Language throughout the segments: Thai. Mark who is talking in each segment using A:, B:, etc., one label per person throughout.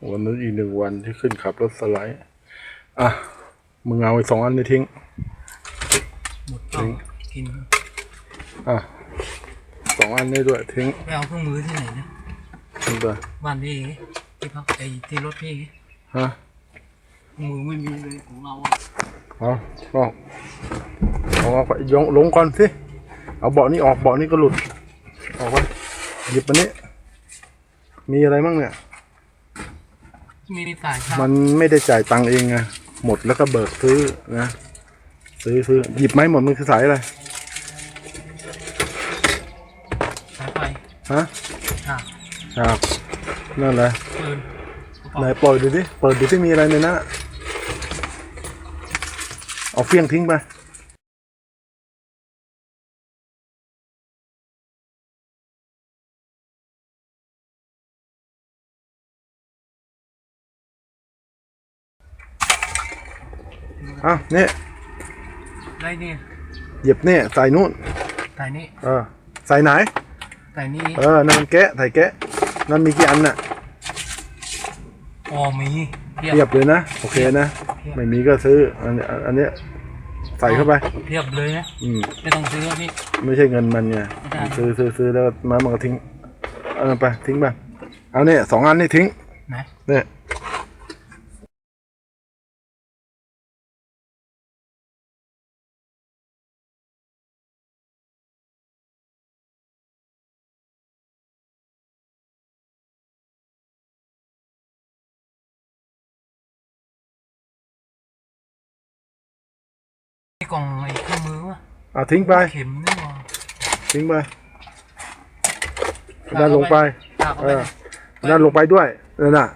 A: วันนั้นอีกหนึ่งวันที่ขึ้นขับรถสไลด์ อะ มึงเอาไอ้สองอันนี้ทิ้ง
B: หมดต้องกิน
A: อะสองอันนี้ด้วยทิ้ง
B: ไปเอาเครื่องมือที่ไหนนะ
A: ทิ้งไป
B: บ้านพี่ที่พักไอ้ที่รถพี่
A: ฮะ
B: เครื่องมือไม่มีเลยของเราอะ
A: เอาออกเอาออกไปยงลงก่อนสิ เอาเบาะนี้ออกเบาะนี้ก็หลุด ออกไปหยิบมานี้ มีอะไรมั่งเนี่ย
B: มีสายชาร์จ
A: มันไม่ได้จ่ายตังค์เองไงหมดแล้วก็เบิกซื้อนะ ซื้อซื้อหยิบไหมหมดมันคือสายอะไร
B: สายไฟ
A: ฮะ
B: ฉาก
A: ครับนั่นแหละ
B: ปืนกระ
A: ไหน
B: เป๋า
A: ปล่อยดูดิเปิดดูที่มีอะไรในนั้นอะเอาเฟี้ยงทิ้งไป อะเนี่ย
B: ได้เนี่ย
A: หยิบเนี่ยใส่นู่น
B: สายนี้
A: เออใส่ไหน
B: สายนี้
A: เออนั่นมันแกะใส่แกะนั่นมีกี่อันน่ะ
B: อ๋อมีเทียบ
A: เทียบเลยนะโอเคนะไม่มีก็ซื้ออันนี้อันเนี้ยใส่เข้าไป
B: เทียบเลยนะ
A: อืม
B: ไม่ต้องซื้อนี่
A: ไม่ใช่เงินมันไง
B: ไม่ได้
A: ซื้อซื้อซื้อแล้วมามันก็ทิ้งเอาไปทิ้งไปเอาเนี่ยสองอันนี่ทิ้ง
B: นะ
A: เนี่ย
B: กล่องไอ้เครื่องมือวะ
A: เอาทิ้งไป
B: เข็มนี่หว่า
A: ทิ้งไปนั่นลงไป
B: ฉาก
A: เอ
B: เอาไป
A: อนั่นลงไปด้วย นั่นน่ะ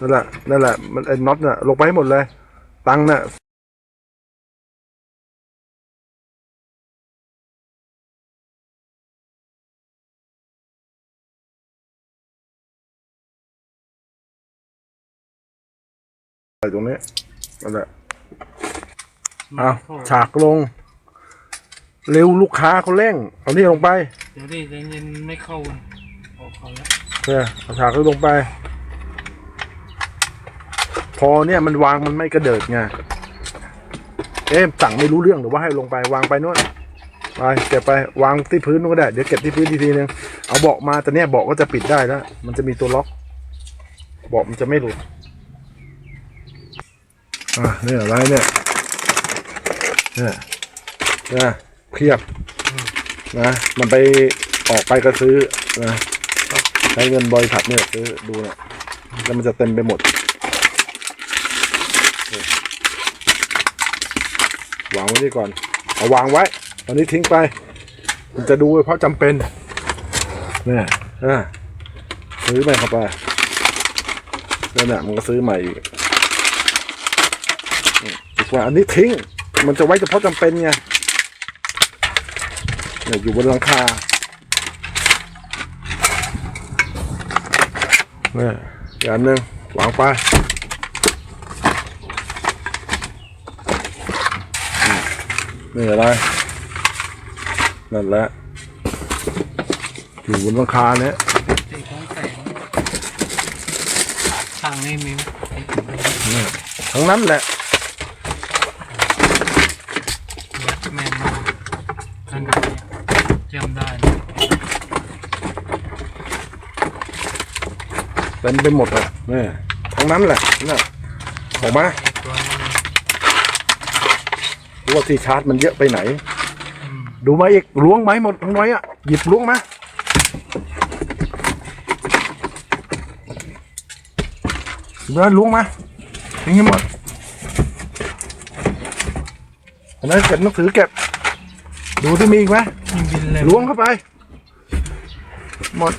A: นั่นแหละ นั่นแหละ มันไอ้น็อตน่ะ ลงไปให้หมดเลย ตังค์น่ะ ใส่ตรงนี้ นั่นแหละ เอาฉากลง เร็วลูกค้าเขาเร่งเอานี่ลงไป
B: เดี๋ยวดิใจเย็นไม่เข้ากันออกเขาแล้ว
A: เนี่ยเอาฉากลงไป พอเนี่ยมันวางมันไม่กระเดิดไงเอ๊ะสั่งไม่รู้เรื่องหรือว่าให้ลงไปวางไปนู่นไปเก็บไปวางที่พื้นนู่นก็ได้เดี๋ยวเก็บที่พื้นทีทีนึงเอาเบาะมาแต่เนี่ยเบาะก็จะปิดได้แล้วมันจะมีตัวล็อกเบาะมันจะไม่หลุดอะเนี่ยอะไรเนี่ยเนี่ยเนี่ยเพียบนะ มันไปออกไปก็ซื้อนะใช้เงินบริษัทเนี่ยซื้อดูเนี่ยแล้วมันจะเต็มไปหมดวางไว้นี่ก่อน เอาวางไว้ ตอนนี้ทิ้งไป มันจะดูเพราะจำเป็นเนี่ยอะซื้อใหม่เข้าไปนั่นแหละมันก็ซื้อใหม่อีกอีกว่าอันนี้ทิ้ง มันจะไว้เฉพาะจำเป็นไงเนี่ยอยู่บนหลังคานี่อีกอันหนึ่งวางไปอืมนี่อะไร นั่นแหละ อยู่บนหลังคาเนี่ย
B: ไอ้ของแสงทางนี้มีไอ้ถุงมือ
A: นี่ทั้งนั้นแหละ
B: ยัด แมนมาอันไหนเนี่ยจำได้นะ
A: เต็มไปหมดอะนี่ทั้งนั้นแหละนี่ออกมา
B: ไอ้ตัวนี้นะ
A: ดูว่าที่ชาร์จมันเยอะไปไหน
B: อืม
A: ดูมาอีกล้วงไหมหมดทั้งน้อยอะหยิบล้วงมาหยิบมาล้วงมาทิ้งให้หมด อันนั้นเก็บหนังสือเก็บ ดูที่มีอีกไหม
B: ยิงบินเลย
A: ล้วงเข้าไป หมด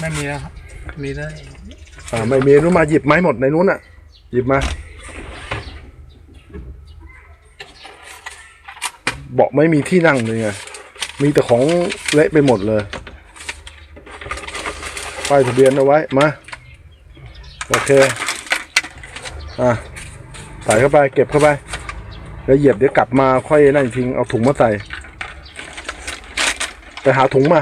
B: ไม่มีแล้วครับมีได้
A: อ่าไม่มีนู้นมาหยิบไม้หมดในนู้นอะ หยิบมาเบาะไม่มีที่นั่งเลยไงมีแต่ของเละไปหมดเลยป้ายทะเบียนเอาไว้มาโอเคอะ ใส่เข้าไป เก็บเข้าไป แล้วเหยียบเดี๋ยวกลับมาค่อยนั่นทิ้งเอาถุงมาใส่ ไปหาถุงมา